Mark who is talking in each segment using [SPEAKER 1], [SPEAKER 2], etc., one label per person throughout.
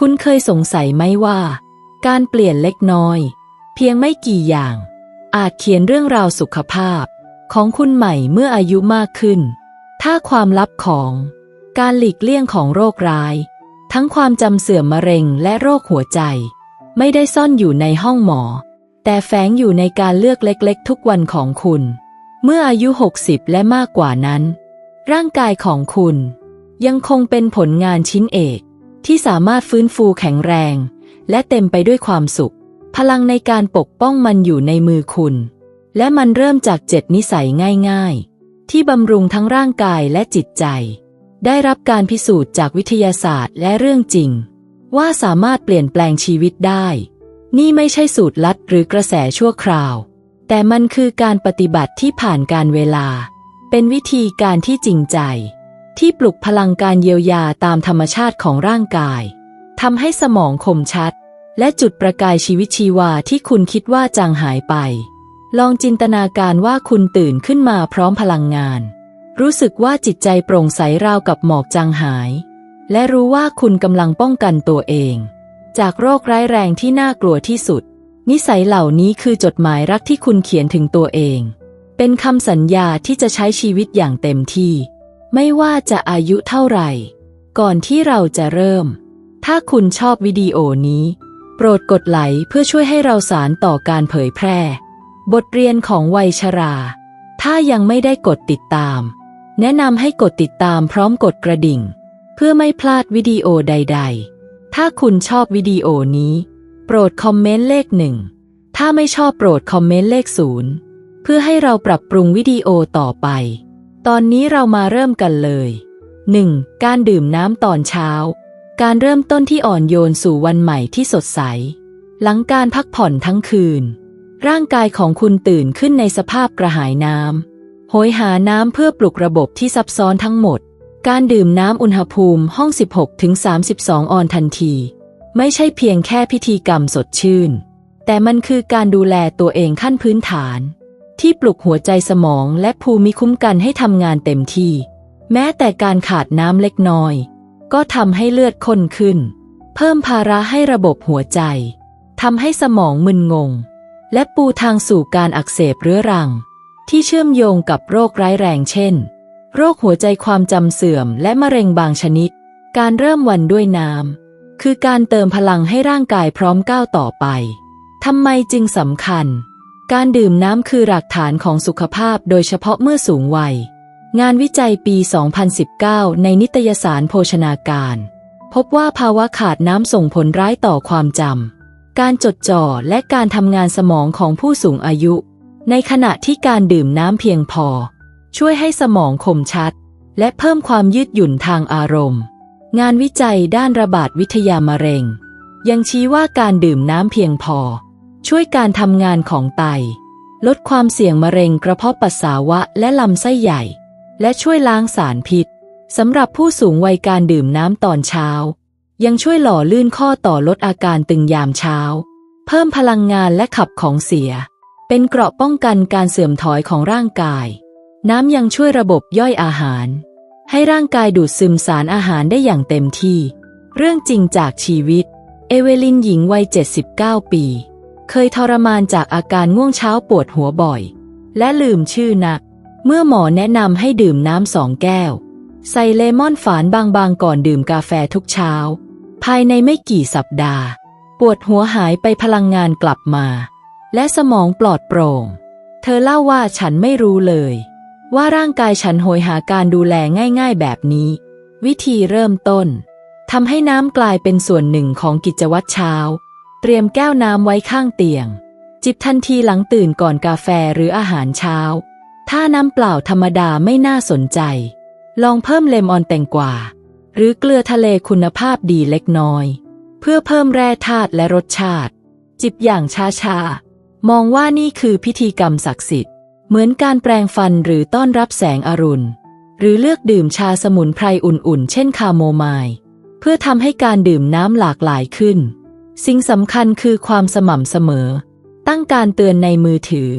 [SPEAKER 1] คุณเคยสงสัยไหมว่า การเปลี่ยนเล็กน้อย เพียงไม่กี่อย่าง อาจเขียนเรื่องราวสุขภาพ ของคุณใหม่เมื่ออายุมากขึ้น ถ้าความลับของ การหลีกเลี่ยงของโรคร้าย ทั้งความจำเสื่อมมะเร็งและโรคหัวใจ ไม่ได้ซ่อนอยู่ในห้องหมอ แต่แฝงอยู่ในการเลือกเล็กๆ ทุกวันของคุณ เมื่ออายุ 60 และมากกว่านั้น ร่างกายของคุณ ยังคงเป็นผลงานชิ้นเอก ที่สามารถฟื้นฟูแข็งแรง และเต็มไปด้วยความสุข พลังในการปกป้องมันอยู่ในมือคุณ และมันเริ่มจากเจ็ดนิสัยง่าย ๆ ที่บำรุงทั้งร่างกายและจิตใจ ได้รับการพิสูจน์จากวิทยาศาสตร์และเรื่องจริง ว่าสามารถเปลี่ยนแปลงชีวิตได้ นี่ไม่ใช่สูตรลัดหรือกระแสชั่วคราว แต่มันคือการปฏิบัติที่ผ่านการเวลา เป็นวิธีการที่จริงใจ ที่ปลุกพลังการเยียวยาตามธรรมชาติของร่างกายทำให้สมองคมชัด และจุดประกายชีวิตชีวาที่คุณคิดว่าจางหายไป ลองจินตนาการว่าคุณตื่นขึ้นมาพร้อมพลังงาน รู้สึกว่าจิตใจโปร่งใสราวกับหมอกจางหาย และรู้ว่าคุณกำลังป้องกันตัวเอง จากโรคร้ายแรงที่น่ากลัวที่สุด นิสัยเหล่านี้คือจดหมายรักที่คุณเขียนถึงตัวเอง เป็นคำสัญญาที่จะใช้ชีวิตอย่างเต็มที่ ไม่ว่าจะอายุเท่าไหร่ ก่อนที่เราจะเริ่ม ถ้าคุณชอบวิดีโอนี้ โปรดกดไลค์เพื่อช่วยให้เราสารต่อการเผยแพร่ บทเรียนของวัยชรา ถ้ายังไม่ได้กดติดตาม แนะนำให้กดติดตามพร้อมกดกระดิ่ง เพื่อไม่พลาดวิดีโอใด ๆ ถ้าคุณชอบวิดีโอนี้ โปรดคอมเมนต์เลขหนึ่ง ถ้าไม่ชอบโปรดคอมเมนต์เลขศูนย์เพื่อให้เราปรับปรุงวิดีโอต่อไป ตอนนี้เรามาเริ่มกันเลย 1. การดื่มน้ำตอนเช้า การเริ่มต้นที่อ่อนโยนสู่วันใหม่ที่สดใส หลังการพักผ่อนทั้งคืน ร่างกายของคุณตื่นขึ้นในสภาพกระหายน้ำโหยหาน้ำเพื่อปลุกระบบที่ซับซ้อนทั้งหมด การดื่มน้ำอุณหภูมิห้อง 16-32 ออนทันที ไม่ใช่เพียงแค่พิธีกรรมสดชื่น แต่มันคือการดูแลตัวเองขั้นพื้นฐาน ที่ปลุกหัวใจสมองและภูมิคุ้มกันให้ทำงานเต็มที่ แม้แต่การขาดน้ำเล็กน้อย ก็ทำให้เลือดข้นขึ้น เพิ่มภาระให้ระบบหัวใจทำให้สมองมึนงง และปูทางสู่การอักเสบเรื้อรัง ที่เชื่อมโยงกับโรคร้ายแรงเช่น โรคหัวใจความจำเสื่อมและมะเร็งบางชนิด การเริ่มวันด้วยน้ำคือการเติมพลังให้ร่างกายพร้อมก้าวต่อไปทำไมจึงสำคัญ การดื่มน้ำคือหลักฐานของสุขภาพโดยเฉพาะเมื่อสูงวัย งานวิจัยปี 2019 ในนิตยสารโภชนาการ พบว่าภาวะขาดน้ำส่งผลร้ายต่อความจำ การจดจ่อและการทำงานสมองของผู้สูงอายุ ในขณะที่การดื่มน้ำเพียงพอ ช่วยให้สมองคมชัด และเพิ่มความยืดหยุ่นทางอารมณ์ งานวิจัยด้านระบาดวิทยามะเร็ง ยังชี้ว่าการดื่มน้ำเพียงพอ ช่วยการทำงานของไต ลดความเสี่ยงมะเร็งกระเพาะปัสสาวะและลำไส้ใหญ่ และช่วยล้างสารพิษสำหรับผู้สูงวัยการดื่มน้ำตอนเช้า ยังช่วยหล่อลื่นข้อต่อลดอาการตึงยามเช้า เพิ่มพลังงานและขับของเสีย เป็นเกราะป้องกันการเสื่อมถอยของร่างกาย น้ำยังช่วยระบบย่อยอาหาร ให้ร่างกายดูดซึมสารอาหารได้อย่างเต็มที่ เรื่องจริงจากชีวิต เอเวลินหญิงวัย 79 ปี เคยทรมานจากอาการง่วงเช้าปวดหัวบ่อย และลืมชื่อนัก เมื่อหมอแนะนำให้ดื่มน้ำสองแก้ว ใส่เลมอนฝานบางๆก่อนดื่มกาแฟทุกเช้า ภายในไม่กี่สัปดาห์ ปวดหัวหายไปพลังงานกลับมา และสมองปลอดโปร่ง เธอเล่าว่าฉันไม่รู้เลย ว่าร่างกายฉันโหยหาการดูแลง่าย ๆ แบบนี้ วิธีเริ่มต้นทำให้น้ำกลายเป็นส่วนหนึ่งของกิจวัตรเช้า เตรียมแก้วน้ำไว้ข้างเตียง จิบทันทีหลังตื่นก่อนกาแฟหรืออาหารเช้า ถ้าน้ำเปล่าธรรมดาไม่น่าสนใจ ลองเพิ่มเลมอนแตงกวาหรือเกลือทะเลคุณภาพดีเล็กน้อย เพื่อเพิ่มแร่ธาตุและรสชาติ จิบอย่างช้าๆ มองว่านี่คือพิธีกรรมศักดิ์สิทธิ์ เหมือนการแปรงฟันหรือต้อนรับแสงอรุณ หรือเลือกดื่มชาสมุนไพรอุ่นๆ เช่นคาโมไมล์เพื่อทำให้การดื่มน้ำหลากหลายขึ้น สิ่งสำคัญคือความสม่ำเสมอ ตั้งการเตือนในมือถือ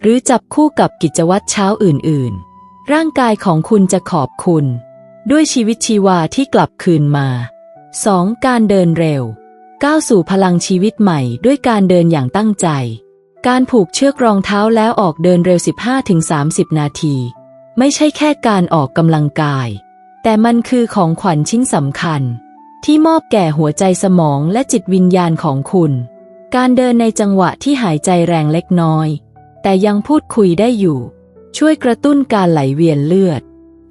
[SPEAKER 1] หรือจับคู่กับกิจวัตรเช้าอื่นๆ ร่างกายของคุณจะขอบคุณ ด้วยชีวิตชีวาที่กลับคืนมา 2. การเดินเร็ว ก้าวสู่พลังชีวิตใหม่ด้วยการเดินอย่างตั้งใจ การผูกเชือกรองเท้าแล้วออกเดินเร็ว 15-30 นาที ไม่ใช่แค่การออกกำลังกาย แต่มันคือของขวัญชิ้นสำคัญ ที่มอบแก่หัวใจสมองและจิตวิญญาณของคุณ การเดินในจังหวะที่หายใจแรงเล็กน้อย แต่ยังพูดคุยได้อยู่ ช่วยกระตุ้นการไหลเวียนเลือด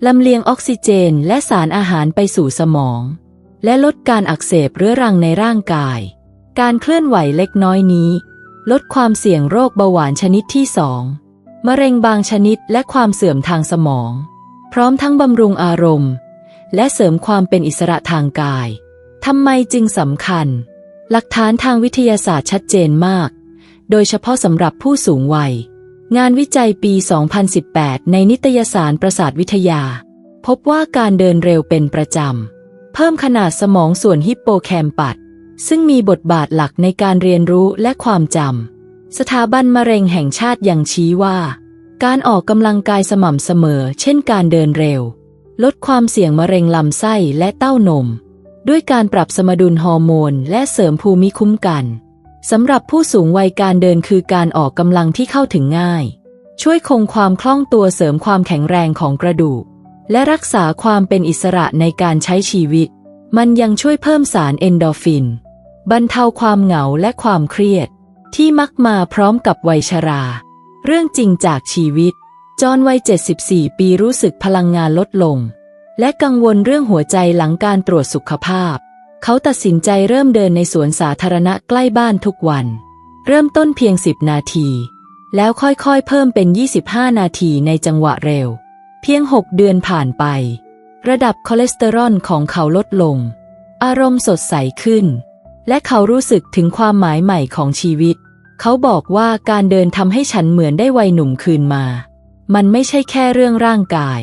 [SPEAKER 1] ลำเลียงออกซิเจนและสารอาหารไปสู่สมอง และลดการอักเสบเรื้อรังในร่างกาย การเคลื่อนไหวเล็กน้อยนี้ ลดความเสี่ยงโรคเบาหวานชนิดที่สองมะเร็งบางชนิดและความเสื่อมทางสมอง พร้อมทั้งบำรุงอารมณ์ และเสริมความเป็นอิสระทางกาย ทำไมจึงสำคัญ หลักฐานทางวิทยาศาสตร์ชัดเจนมาก โดยเฉพาะสำหรับผู้สูงวัย งานวิจัยปี 2018 ในนิตยสารประสาทวิทยา พบว่าการเดินเร็วเป็นประจำ เพิ่มขนาดสมองส่วนฮิปโปแคมปัสซึ่งมีบทบาทหลักในการเรียนรู้และความจำ สถาบันมะเร็งแห่งชาติยังชี้ว่า การออกกำลังกายสม่ำเสมอ เช่นการเดินเร็ว ลดความเสี่ยงมะเร็งลำไส้และเต้านม ด้วยการปรับสมดุลฮอร์โมน และเสริมภูมิคุ้มกันสำหรับผู้สูงวัยการเดินคือการออกกำลังที่เข้าถึงง่าย ช่วยคงความคล่องตัวเสริมความแข็งแรงของกระดูก และรักษาความเป็นอิสระในการใช้ชีวิต มันยังช่วยเพิ่มสารเอนโดฟิน บรรเทาความเหงาและความเครียด ที่มักมาพร้อมกับวัยชรา เรื่องจริงจากชีวิต จอนวัย 74 ปีรู้สึกพลังงานลดลง และกังวลเรื่องหัวใจหลังการตรวจสุขภาพ เขาตัดสินใจเริ่มเดินในสวนสาธารณะใกล้บ้านทุกวัน เริ่มต้นเพียง 10 นาที แล้วค่อยๆ เพิ่มเป็น 25 นาทีในจังหวะเร็ว เพียง 6 เดือนผ่านไป ระดับคอเลสเตอรอลของเขาลดลง อารมณ์สดใสขึ้น และเขารู้สึกถึงความหมายใหม่ของชีวิต เขาบอกว่าการเดินทำให้ฉันเหมือนได้วัยหนุ่มคืนมา มันไม่ใช่แค่เรื่องร่างกาย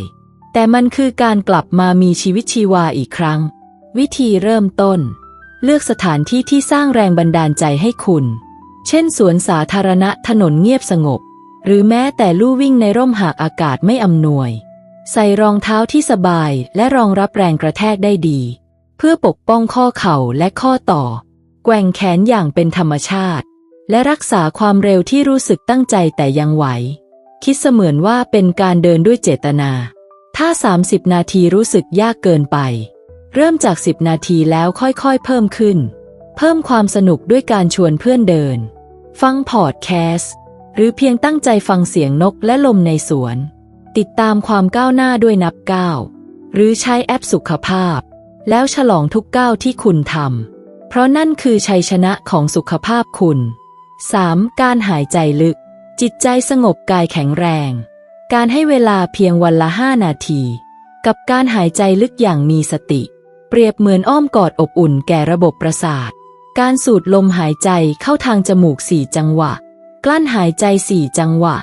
[SPEAKER 1] แต่มันคือการกลับมามีชีวิตชีวาอีกครั้ง วิธีเริ่มต้น เลือกสถานที่ที่สร้างแรงบันดาลใจให้คุณ เช่นสวนสาธารณะถนนเงียบสงบ หรือแม้แต่ลู่วิ่งในร่มหากอากาศไม่อำนวย ใส่รองเท้าที่สบายและรองรับแรงกระแทกได้ดี เพื่อปกป้องข้อเข่าและข้อต่อ แกว่งแขนอย่างเป็นธรรมชาติ และรักษาความเร็วที่รู้สึกตั้งใจแต่ยังไหว คิดเสมือนว่าเป็นการเดินด้วยเจตนา ถ้า 30 นาทีรู้สึกยากเกินไป เริ่มจาก 10 นาทีแล้วค่อยๆ เพิ่มขึ้น เพิ่มความสนุกด้วยการชวนเพื่อนเดิน ฟังพอดแคสต์ หรือเพียงตั้งใจฟังเสียงนกและลมในสวน ติดตามความก้าวหน้าด้วยนับก้าวหรือใช้แอปสุขภาพ แล้วฉลองทุกก้าวที่คุณทำ เพราะนั่นคือชัยชนะของสุขภาพคุณ 3. การหายใจลึก จิตใจสงบกายแข็งแรง การให้เวลาเพียงวันละห้านาที กับการหายใจลึกอย่างมีสติ เปรียบเหมือนอ้อมกอดอบอุ่นแก่ระบบประสาท การสูดลมหายใจเข้าทางจมูกสี่จังหวะ กลั้นหายใจสี่จังหวะ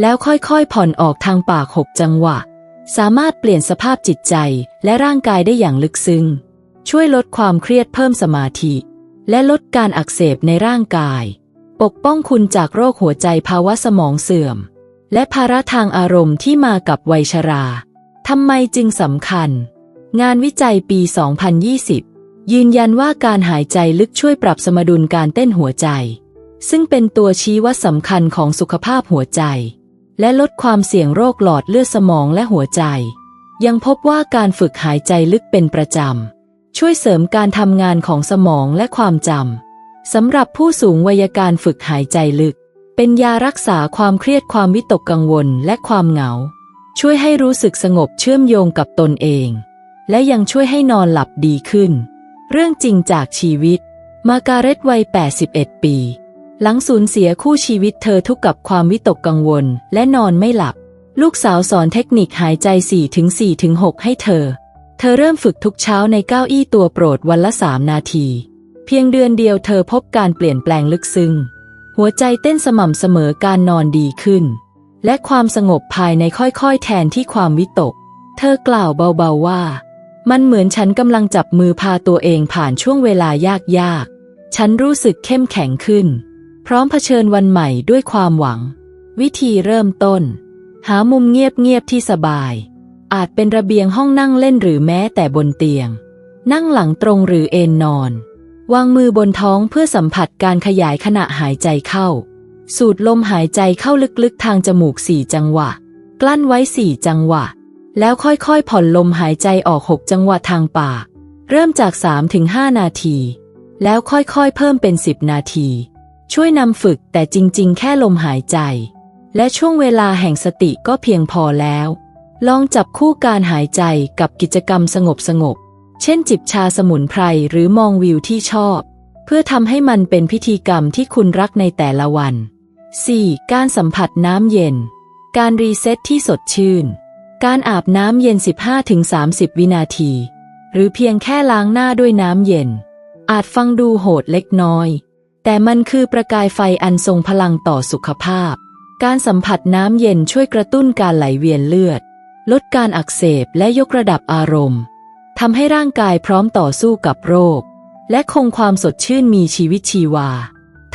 [SPEAKER 1] แล้วค่อยๆผ่อนออกทางปากหกจังหวะ สามารถเปลี่ยนสภาพจิตใจและร่างกายได้อย่างลึกซึ้ง ช่วยลดความเครียดเพิ่มสมาธิ และลดการอักเสบในร่างกาย ปกป้องคุณจากโรคหัวใจภาวะสมองเสื่อม และภาระทางอารมณ์ที่มากับวัยชราทำไมจึงสำคัญ งานวิจัยปี 2020 ยืนยันว่าการหายใจลึกช่วยปรับสมดุลการเต้นหัวใจ ซึ่งเป็นตัวชี้วัดสำคัญของสุขภาพหัวใจ และลดความเสี่ยงโรคหลอดเลือดสมองและหัวใจ ยังพบว่าการฝึกหายใจลึกเป็นประจำ ช่วยเสริมการทำงานของสมองและความจำสำหรับผู้สูงวัยการฝึกหายใจลึก เป็นยารักษาความเครียดความวิตกกังวลและความเหงา ช่วยให้รู้สึกสงบเชื่อมโยงกับตนเอง และยังช่วยให้นอนหลับดีขึ้น เรื่องจริงจากชีวิต มาการเร็ตวัย 81 ปี หลังสูญเสียคู่ชีวิตเธอทุกข์กับความวิตกกังวลและนอนไม่หลับ ลูกสาวสอนเทคนิคหายใจ 4-4-6 ให้เธอ เธอเริ่มฝึกทุกเช้าในเก้าอี้ตัวโปรดวันละสามนาที เพียงเดือนเดียวเธอพบการเปลี่ยนแปลงลึกซึ้ง หัวใจเต้นสม่ำเสมอการนอนดีขึ้น และความสงบภายในค่อยๆ แทนที่ความวิตก เธอกล่าวเบาๆว่า มันเหมือนฉันกำลังจับมือพาตัวเองผ่านช่วงเวลายากๆ ฉันรู้สึกเข้มแข็งขึ้น พร้อมเผชิญวันใหม่ด้วยความหวัง วิธีเริ่มต้น หามุมเงียบๆที่สบาย อาจเป็นระเบียงห้องนั่งเล่นหรือแม้แต่บนเตียง นั่งหลังตรงหรือเอนนอน วางมือบนท้องเพื่อสัมผัสการขยายขณะหายใจเข้า สูดลมหายใจเข้าลึกๆทางจมูกสี่จังหวะ กลั้นไว้สี่จังหวะ แล้วค่อยๆผ่อนลมหายใจออกหกจังหวะทางปาก เริ่มจาก3-5นาที แล้วค่อยๆเพิ่มเป็น 10 นาที ช่วยนำฝึกแต่จริงๆ แค่ลมหายใจ และช่วงเวลาแห่งสติก็เพียงพอแล้ว ลองจับคู่การหายใจกับกิจกรรมสงบ เช่นจิบชาสมุนไพรหรือมองวิวที่ชอบ เพื่อทำให้มันเป็นพิธีกรรมที่คุณรักในแต่ละวัน 4. การสัมผัสน้ำเย็น การรีเซ็ตที่สดชื่น การอาบน้ำเย็น 15-30 วินาที หรือเพียงแค่ล้างหน้าด้วยน้ำเย็น อาจฟังดูโหดเล็กน้อย แต่มันคือประกายไฟอันทรงพลังต่อสุขภาพ การสัมผัสน้ำเย็นช่วยกระตุ้นการไหลเวียนเลือด ลดการอักเสบและยกระดับอารมณ์ ทำให้ร่างกายพร้อมต่อสู้กับโรค และคงความสดชื่นมีชีวิตชีวา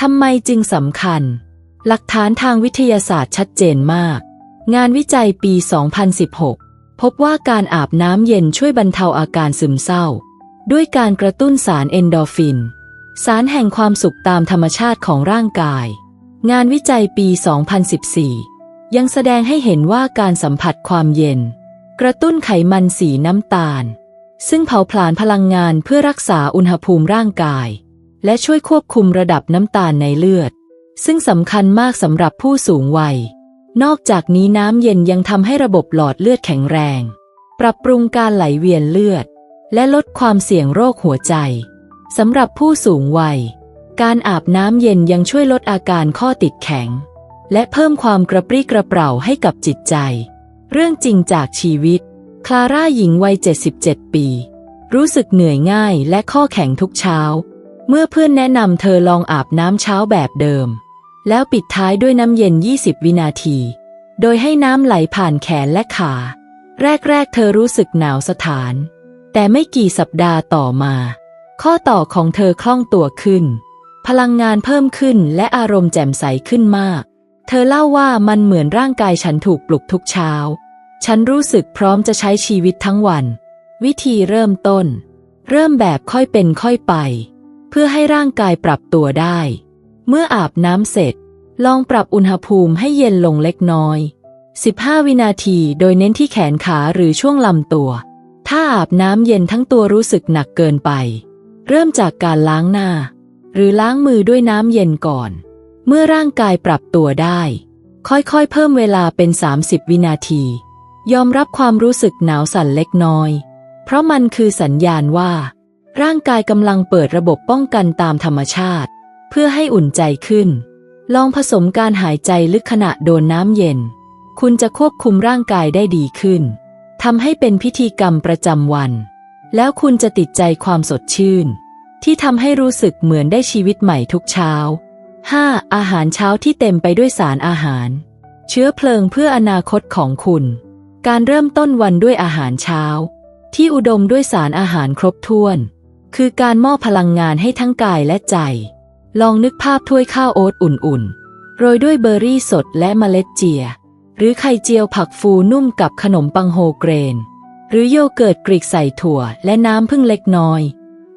[SPEAKER 1] ทำไมจึงสำคัญ หลักฐานทางวิทยาศาสตร์ชัดเจนมาก งานวิจัยปี 2016 พบว่าการอาบน้ำเย็นช่วยบรรเทาอาการซึมเศร้า ด้วยการกระตุ้นสารเอนโดฟิน สารแห่งความสุขตามธรรมชาติของร่างกาย งานวิจัยปี 2014 ยังแสดงให้เห็นว่าการสัมผัสความเย็น กระตุ้นไขมันสีน้ำตาล ซึ่งเผาผลาญพลังงานเพื่อรักษาอุณหภูมิร่างกาย และช่วยควบคุมระดับน้ำตาลในเลือด ซึ่งสำคัญมากสำหรับผู้สูงวัย นอกจากนี้น้ำเย็นยังทำให้ระบบหลอดเลือดแข็งแรง ปรับปรุงการไหลเวียนเลือด และลดความเสี่ยงโรคหัวใจสำหรับผู้สูงวัย การอาบน้ำเย็นยังช่วยลดอาการข้อติดแข็ง และเพิ่มความกระปรี้กระเปร่าให้กับจิตใจ เรื่องจริงจากชีวิต คลาร่าหญิงวัย 77 ปี รู้สึกเหนื่อยง่ายและข้อแข็งทุกเช้า เมื่อเพื่อนแนะนำเธอลองอาบน้ำเช้าแบบเดิม แล้วปิดท้ายด้วยน้ำเย็น 20 วินาที โดยให้น้ำไหลผ่านแขนและขา แรก ๆ เธอรู้สึกหนาวสถาน แต่ไม่กี่สัปดาห์ต่อมา ข้อต่อของเธอคล่องตัวขึ้น พลังงานเพิ่มขึ้นและอารมณ์แจ่มใสขึ้นมาก เธอเล่าว่ามันเหมือนร่างกายฉันถูกปลุกทุกเช้า ฉันรู้สึกพร้อมจะใช้ชีวิตทั้งวัน วิธีเริ่มต้น เริ่มแบบค่อยเป็นค่อยไป เพื่อให้ร่างกายปรับตัวได้ เมื่ออาบน้ำเสร็จ ลองปรับอุณหภูมิให้เย็นลงเล็กน้อย 15 วินาทีโดยเน้นที่แขนขาหรือช่วงลำตัว ถ้าอาบน้ำเย็นทั้งตัวรู้สึกหนักเกินไป เริ่มจากการล้างหน้า หรือล้างมือด้วยน้ำเย็นก่อน เมื่อร่างกายปรับตัวได้ ค่อยๆ เพิ่มเวลาเป็น 30 วินาที ยอมรับความรู้สึกหนาวสั่นเล็กน้อย เพราะมันคือสัญญาณว่า ร่างกายกำลังเปิดระบบป้องกันตามธรรมชาติ เพื่อให้อุ่นใจขึ้น ลองผสมการหายใจลึกขณะโดนน้ำเย็น คุณจะควบคุมร่างกายได้ดีขึ้นทำให้เป็นพิธีกรรมประจำวัน แล้วคุณจะติดใจความสดชื่น ที่ทำให้รู้สึกเหมือนได้ชีวิตใหม่ทุกเช้า 5. อาหารเช้าที่เต็มไปด้วยสารอาหาร เชื้อเพลิงเพื่ออนาคตของคุณ การเริ่มต้นวันด้วยอาหารเช้า ที่อุดมด้วยสารอาหารครบถ้วน คือการมอบพลังงานให้ทั้งกายและใจ ลองนึกภาพถ้วยข้าวโอ๊ตอุ่นๆ โรยด้วยเบอร์รี่สดและเมล็ดเจีย หรือไข่เจียวผักฟูนุ่มกับขนมปังโฮเกรน หรือโยเกิร์ตกรีกใส่ถั่วและน้ำพึ่งเล็กน้อย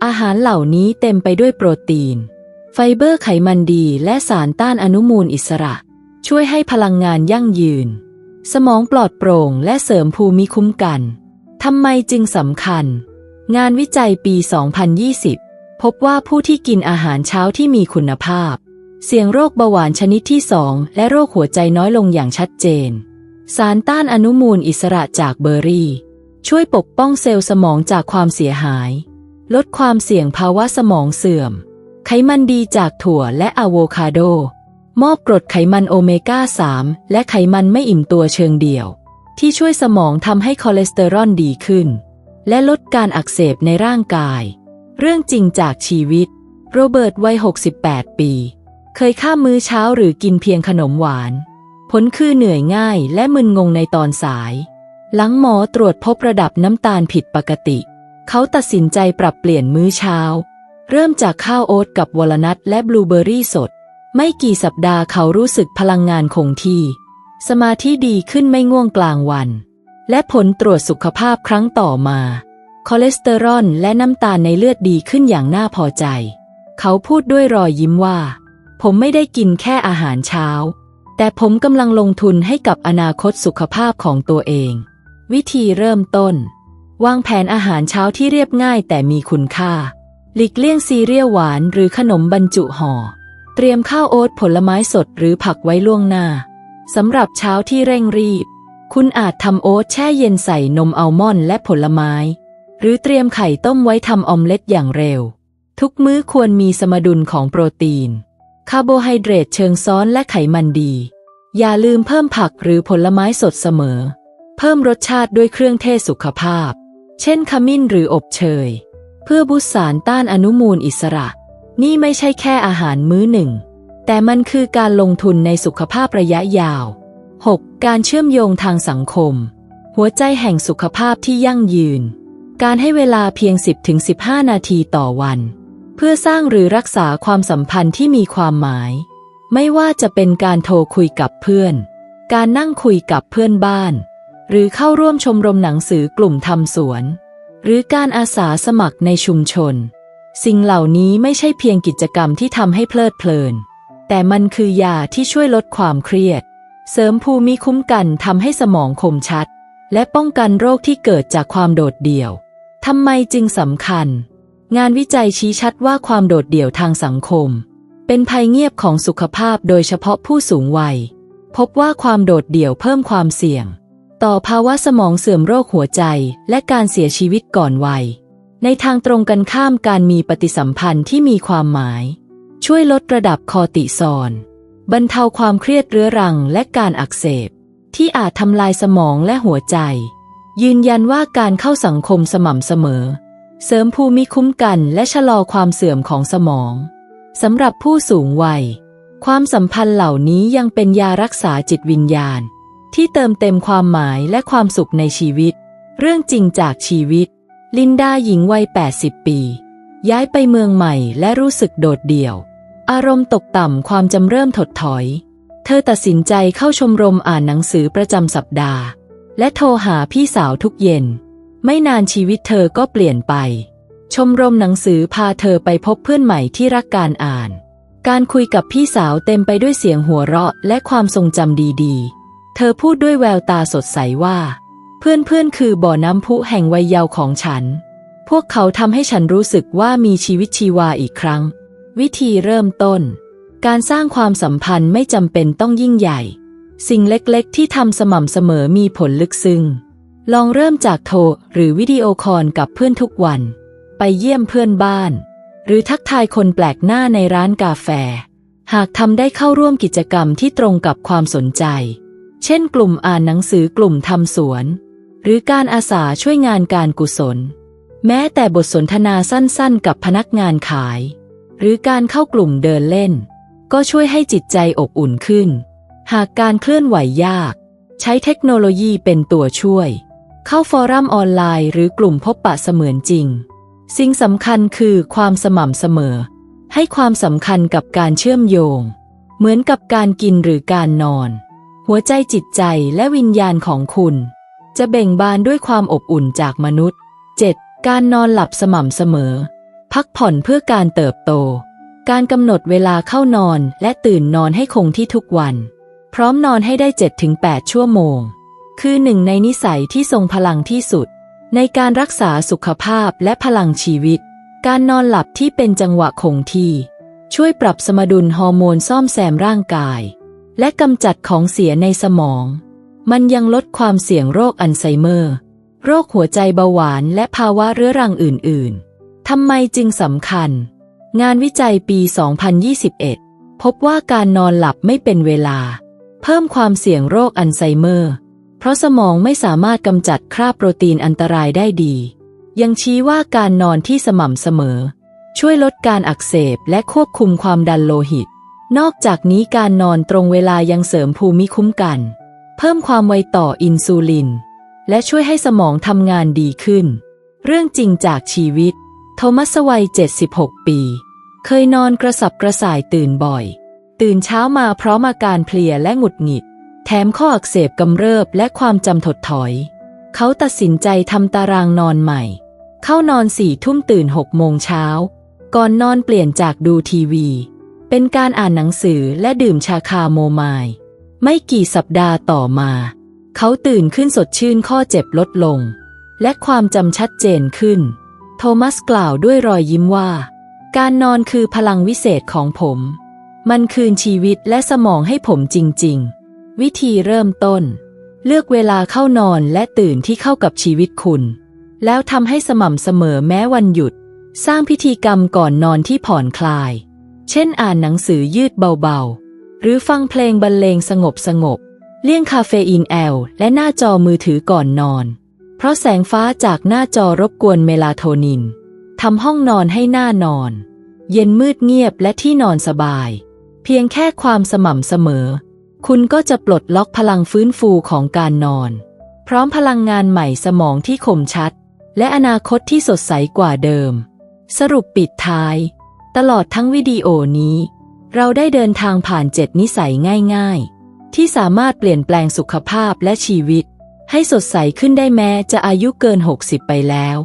[SPEAKER 1] อาหารเหล่านี้เต็มไปด้วยโปรตีน ไฟเบอร์ไขมันดีและสารต้านอนุมูลอิสระ ช่วยให้พลังงานยั่งยืน สมองปลอดโปร่งและเสริมภูมิคุ้มกันทำไมจึงสำคัญ งานวิจัยปี 2020 พบว่าผู้ที่กินอาหารเช้าที่มีคุณภาพ เสี่ยงโรคเบาหวานชนิดที่สองและโรคหัวใจน้อยลงอย่างชัดเจน สารต้านอนุมูลอิสระจากเบอร์รี่ ช่วยปกป้องเซลล์สมองจากความเสียหาย ลดความเสี่ยงภาวะสมองเสื่อม ไขมันดีจากถั่วและอะโวคาโด มอบกรดไขมันโอเมก้า 3 และไขมันไม่อิ่มตัวเชิงเดี่ยว ที่ช่วยสมองทำให้คอเลสเตอรอลดีขึ้น และลดการอักเสบในร่างกาย เรื่องจริงจากชีวิต โรเบิร์ตวัย 68 ปี เคยข้ามมื้อเช้าหรือกินเพียงขนมหวาน ผลคือเหนื่อยง่ายและมึนงงในตอนสาย หลังหมอตรวจพบระดับน้ำตาลผิดปกติ เขาตัดสินใจปรับเปลี่ยนมื้อเช้า เริ่มจากข้าวโอ๊ตกับวอลนัทและบลูเบอร์รี่สด ไม่กี่สัปดาห์เขารู้สึกพลังงานคงที่ สมาธิดีขึ้นไม่ง่วงกลางวัน และผลตรวจสุขภาพครั้งต่อมา คอเลสเตอรอลและน้ำตาลในเลือดดีขึ้นอย่างน่าพอใจ เขาพูดด้วยรอยยิ้มว่า ผมไม่ได้กินแค่อาหารเช้า แต่ผมกำลังลงทุนให้กับอนาคตสุขภาพของตัวเอง วิธีเริ่มต้น วางแผนอาหารเช้าที่เรียบง่ายแต่มีคุณค่า หลีกเลี่ยงซีเรียลหวานหรือขนมบรรจุห่อ เตรียมข้าวโอ๊ตผลไม้สดหรือผักไว้ล่วงหน้าสำหรับเช้าที่เร่งรีบ คุณอาจทำโอ๊ตแช่เย็นใส่นมอัลมอนด์และผลไม้ หรือเตรียมไข่ต้มไว้ทำออมเล็ตอย่างเร็ว ทุกมื้อควรมีสมดุลของโปรตีน คาร์โบไฮเดรตเชิงซ้อนและไขมันดี อย่าลืมเพิ่มผักหรือผลไม้สดเสมอ เพิ่มรสชาติด้วยเครื่องเทศสุขภาพ เช่นขมิ้นหรืออบเชย เพื่อบุสารต้านอนุมูลอิสระ นี่ไม่ใช่แค่อาหารมื้อหนึ่ง แต่มันคือการลงทุนในสุขภาพระยะยาว 6. การเชื่อมโยงทางสังคม หัวใจแห่งสุขภาพที่ยั่งยืน การให้เวลาเพียง 10-15 นาทีต่อวัน เพื่อสร้างหรือรักษาความสัมพันธ์ที่มีความหมาย ไม่ว่าจะเป็นการโทรคุยกับเพื่อน การนั่งคุยกับเพื่อนบ้าน หรือเข้าร่วมชมรมหนังสือกลุ่มทำสวน หรือการอาสาสมัครในชุมชน สิ่งเหล่านี้ไม่ใช่เพียงกิจกรรมที่ทำให้เพลิดเพลิน แต่มันคือยาที่ช่วยลดความเครียด เสริมภูมิคุ้มกันทำให้สมองคมชัด และป้องกันโรคที่เกิดจากความโดดเดี่ยวทำไมจึงสำคัญ งานวิจัยชี้ชัดว่าความโดดเดี่ยวทางสังคม เป็นภัยเงียบของสุขภาพโดยเฉพาะผู้สูงวัย พบว่าความโดดเดี่ยวเพิ่มความเสี่ยง ต่อภาวะสมองเสื่อมโรคหัวใจและการเสียชีวิตก่อนวัย ในทางตรงกันข้ามการมีปฏิสัมพันธ์ที่มีความหมาย ช่วยลดระดับคอติซอลบรรเทาความเครียดเรื้อรังและการอักเสบ ที่อาจทำลายสมองและหัวใจ ยืนยันว่าการเข้าสังคมสม่ำเสมอ เสริมภูมิคุ้มกันและชะลอความเสื่อมของสมองสำหรับผู้สูงวัย ความสัมพันธ์เหล่านี้ยังเป็นยารักษาจิตวิญญาณ ที่เติมเต็มความหมายและความสุขในชีวิต เรื่องจริงจากชีวิต ลินดาหญิงวัย 80 ปี ย้ายไปเมืองใหม่และรู้สึกโดดเดี่ยว อารมณ์ตกต่ำความจำเริ่มถดถอย เธอตัดสินใจเข้าชมรมอ่านหนังสือประจำสัปดาห์ และโทรหาพี่สาวทุกเย็น ไม่นานชีวิตเธอก็เปลี่ยนไป ชมรมหนังสือพาเธอไปพบเพื่อนใหม่ที่รักการอ่าน การคุยกับพี่สาวเต็มไปด้วยเสียงหัวเราะและความทรงจำดีๆ เธอพูดด้วยแววตาสดใสว่า เพื่อนๆ คือบ่อน้ำพุแห่งวัยเยาว์ของฉัน พวกเขาทำให้ฉันรู้สึกว่ามีชีวิตชีวาอีกครั้ง วิธีเริ่มต้น การสร้างความสัมพันธ์ไม่จำเป็นต้องยิ่งใหญ่ สิ่งเล็กๆ ที่ทำสม่ำเสมอมีผลลึกซึ้ง ลองเริ่มจากโทรหรือวิดีโอคอลกับเพื่อนทุกวัน ไปเยี่ยมเพื่อนบ้าน หรือทักทายคนแปลกหน้าในร้านกาแฟ หากทำได้เข้าร่วมกิจกรรมที่ตรงกับความสนใจ เช่น กลุ่มอ่านหนังสือกลุ่มทำสวน หรือการอาสาช่วยงานการกุศล แม้แต่บทสนทนาสั้นๆ กับพนักงานขาย หรือการเข้ากลุ่มเดินเล่น ก็ช่วยให้จิตใจอบอุ่นขึ้น หากการเคลื่อนไหวยาก ใช้เทคโนโลยีเป็นตัวช่วย เข้าฟอรัมออนไลน์ หรือกลุ่มพบปะเสมือนจริง สิ่งสำคัญคือความสม่ำเสมอ ให้ความสำคัญกับการเชื่อมโยง เหมือนกับการกินหรือการนอน หัวใจจิตใจและวิญญาณของคุณ จะเบ่งบานด้วยความอบอุ่นจากมนุษย์ 7. การนอนหลับสม่ำเสมอ พักผ่อนเพื่อการเติบโต การกำหนดเวลาเข้านอนและตื่นนอนให้คงที่ทุกวัน พร้อมนอนให้ได้ 7-8 ชั่วโมง คือหนึ่งในนิสัยที่ทรงพลังที่สุด ในการรักษาสุขภาพและพลังชีวิต การนอนหลับที่เป็นจังหวะคงที่ช่วยปรับสมดุลฮอร์โมนซ่อมแซมร่างกาย และกำจัดของเสียในสมอง มันยังลดความเสี่ยงโรคอัลไซเมอร์ โรคหัวใจเบาหวานและภาวะเรื้อรังอื่น ๆ ทำไมจึงสำคัญ งานวิจัยปี 2021 พบว่าการนอนหลับไม่เป็นเวลา เพิ่มความเสี่ยงโรคอัลไซเมอร์ เพราะสมองไม่สามารถกำจัดคราบโปรตีนอันตรายได้ดี ยังชี้ว่าการนอนที่สม่ำเสมอ ช่วยลดการอักเสบและควบคุมความดันโลหิต นอกจากนี้การนอนตรงเวลายังเสริมภูมิคุ้มกัน เพิ่มความไวต่ออินซูลิน และช่วยให้สมองทำงานดีขึ้น เรื่องจริงจากชีวิต โทมัสวัย 76 ปี เคยนอนกระสับกระส่ายตื่นบ่อย ตื่นเช้ามาพร้อมอาการเพลียและหงุดหงิด แถมข้ออักเสบกำเริบและความจำถดถอย เขาตัดสินใจทำตารางนอนใหม่ เข้านอนสี่ทุ่มตื่นหกโมงเช้า ก่อนนอนเปลี่ยนจากดูทีวี เป็นการอ่านหนังสือและดื่มชาคาโมไมล์ ไม่กี่สัปดาห์ต่อมา เขาตื่นขึ้นสดชื่นข้อเจ็บลดลง และความจำชัดเจนขึ้น โทมัสกล่าวด้วยรอยยิ้มว่า การนอนคือพลังวิเศษของผม มันคืนชีวิตและสมองให้ผมจริง ๆ วิธีเริ่มต้น เลือกเวลาเข้านอนและตื่นที่เข้ากับชีวิตคุณ แล้วทำให้สม่ำเสมอแม้วันหยุด สร้างพิธีกรรมก่อนนอนที่ผ่อนคลาย เช่นอ่านหนังสือยืดเบาๆ หรือฟังเพลงบรรเลงสงบสงบ เลี่ยงคาเฟอีนแอล และหน้าจอมือถือก่อนนอน เพราะแสงฟ้าจากหน้าจอรบกวนเมลาโทนินทำห้องนอนให้หน้านอน เย็นมืดเงียบและที่นอนสบาย เพียงแค่ความสม่ำเสมอ คุณก็จะปลดล็อกพลังฟื้นฟูของการนอน พร้อมพลังงานใหม่สมองที่คมชัด และอนาคตที่สดใสกว่าเดิม สรุปปิดท้าย ตลอดทั้งวิดีโอนี้ เราได้เดินทางผ่านเจ็ดนิสัยง่าย ๆ ที่สามารถเปลี่ยนแปลงสุขภาพและชีวิต ให้สดใสขึ้นได้แม้จะอายุเกิน 60 ไปแล้ว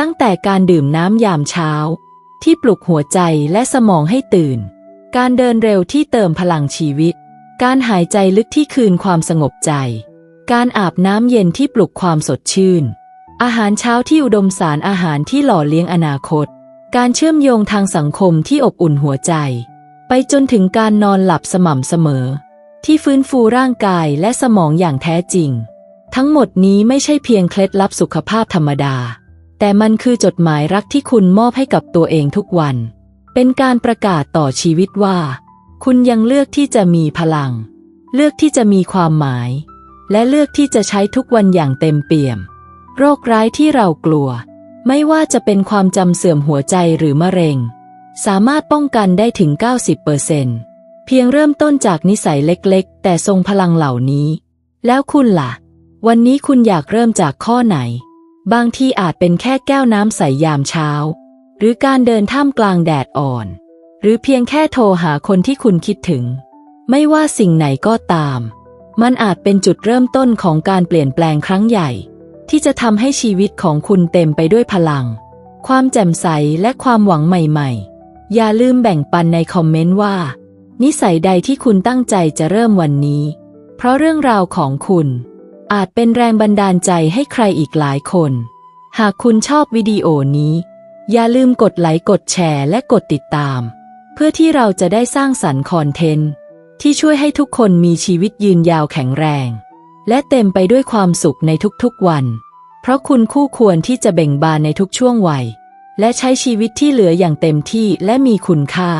[SPEAKER 1] ตั้งแต่การดื่มน้ำยามเช้า ที่ปลุกหัวใจและสมองให้ตื่น การเดินเร็วที่เติมพลังชีวิต การหายใจลึกที่คืนความสงบใจ การอาบน้ำเย็นที่ปลุกความสดชื่น อาหารเช้าที่อุดมสารอาหารที่หล่อเลี้ยงอนาคต การเชื่อมโยงทางสังคมที่อบอุ่นหัวใจ ไปจนถึงการนอนหลับสม่ำเสมอ ที่ฟื้นฟูร่างกายและสมองอย่างแท้จริง ทั้งหมดนี้ไม่ใช่เพียงเคล็ดลับสุขภาพธรรมดา แต่มันคือจดหมายรักที่คุณมอบให้กับตัวเองทุกวัน เป็นการประกาศต่อชีวิตว่า คุณยังเลือกที่จะมีพลัง เลือกที่จะมีความหมาย และเลือกที่จะใช้ทุกวันอย่างเต็มเปี่ยม โรคร้ายที่เรากลัว ไม่ว่าจะเป็นความจำเสื่อมหัวใจหรือมะเร็ง สามารถป้องกันได้ถึง 90%เซเพียงเริ่มต้นจากนิสัยเล็กๆ แต่ทรงพลังเหล่านี้ แล้วคุณล่ะ วันนี้คุณอยากเริ่มจากข้อไหน บางที่อาจเป็นแค่แก้วน้ำใสยามเช้า หรือการเดินท่ามกลางแดดอ่อน หรือเพียงแค่โทรหาคนที่คุณคิดถึง ไม่ว่าสิ่งไหนก็ตาม มันอาจเป็นจุดเริ่มต้นของการเปลี่ยนแปลงครั้งใหญ่ ที่จะทำให้ชีวิตของคุณเต็มไปด้วยพลัง ความแจ่มใสและความหวังใหม่ ๆ อย่าลืมแบ่งปันในคอมเมนต์ว่า นิสัยใดที่คุณตั้งใจจะเริ่มวันนี้ เพราะเรื่องราวของคุณ อาจเป็นแรงบันดาลใจให้ใครอีกหลายคน หากคุณชอบวิดีโอนี้ อย่าลืมกดไลค์กดแชร์และกดติดตาม เพื่อที่เราจะได้สร้างสรรค์คอนเทนต์ ที่ช่วยให้ทุกคนมีชีวิตยืนยาวแข็งแรง และเต็มไปด้วยความสุขในทุกๆวัน เพราะคุณคู่ควรที่จะเบ่งบานในทุกช่วงวัย และใช้ชีวิตที่เหลืออย่างเต็มที่และมีคุณค่า